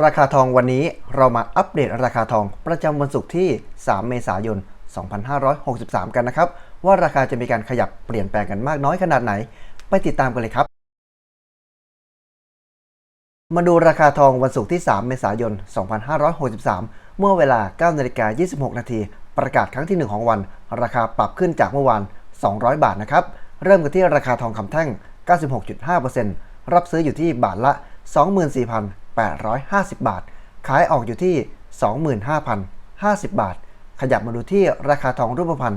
ราคาทองวันนี้เรามาอัปเดตราคาทองประจำวันศุกร์ที่ 3 เมษายน 2563 กันนะครับ ว่าราคาจะมีการขยับเปลี่ยนแปลงกันมากน้อยขนาดไหน ไปติดตามกันเลยครับ มาดูราคาทองวันศุกร์ที่ 3 เมษายน 2563 เมื่อเวลา9นาฬิกา26 นาทีประกาศครั้งที่ 1 ของวัน ราคาปรับขึ้นจากเมื่อวาน 200 บาทนะครับ เริ่มกันที่ราคาทองคำแท่ง 96.5%รับซื้ออยู่ที่บาทละ 24,000 850 บาท ขายออกอยู่ที่ 25,050 บาท ขยับมาดูที่ราคาทองรูปพรรณ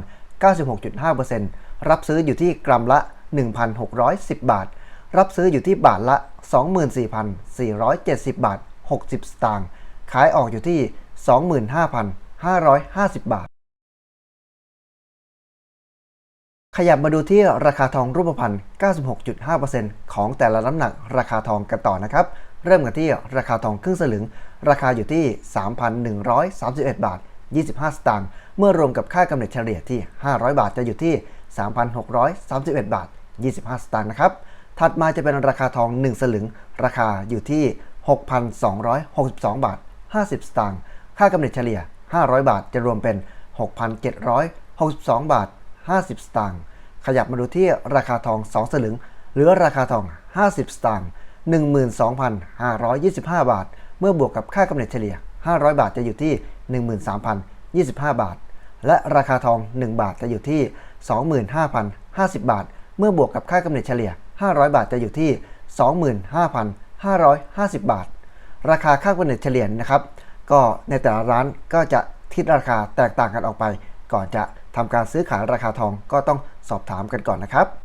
96.5%รับซื้ออยู่ที่กรัมละ 1,610 บาท รับซื้ออยู่ที่บาทละ 24,470 บาท 60 สตางค์ ขายออกอยู่ที่ 25,550 บาท ขยับมาดูที่ราคาทองรูปพรรณ 96.5%ของแต่ละน้ำหนักราคาทองกันต่อนะครับ เริ่มกันที่ราคาทองครึ่งสลึง ราคาอยู่ที่ 3,131 บาท 25 สตางค์เมื่อรวมกับค่ากำเนิดเฉลี่ยที่ 500 บาทจะอยู่ที่ 3,631 บาท 25 สตางค์นะครับ ถัดมาจะเป็นราคาทอง 1 สลึง ราคาอยู่ที่ 6,262 บาท 50 สตางค์ค่ากำเนิดเฉลี่ย 500 บาทจะรวมเป็น 6,762 บาท 50 สตางค์ขยับมาดูที่ราคาทอง 2 สลึง หรือราคาทอง 50 สตางค์ 12,525 บาท เมื่อบวกกับค่ากำเนิดเฉลี่ย 500 บาทจะอยู่ที่ 13,025 บาท และราคาทอง 1 บาทจะอยู่ที่ 25,050 บาท เมื่อบวกกับค่ากำเนิดเฉลี่ย 500 บาทจะอยู่ที่ 25,550 บาท ราคาค่ากำเนิดเฉลี่ยนะครับ ก็ในแต่ละร้านก็จะทิศราคาแตกต่างกันออกไป ก่อนจะทำการซื้อขายราคาทองก็ต้องสอบถามกันก่อนนะครับ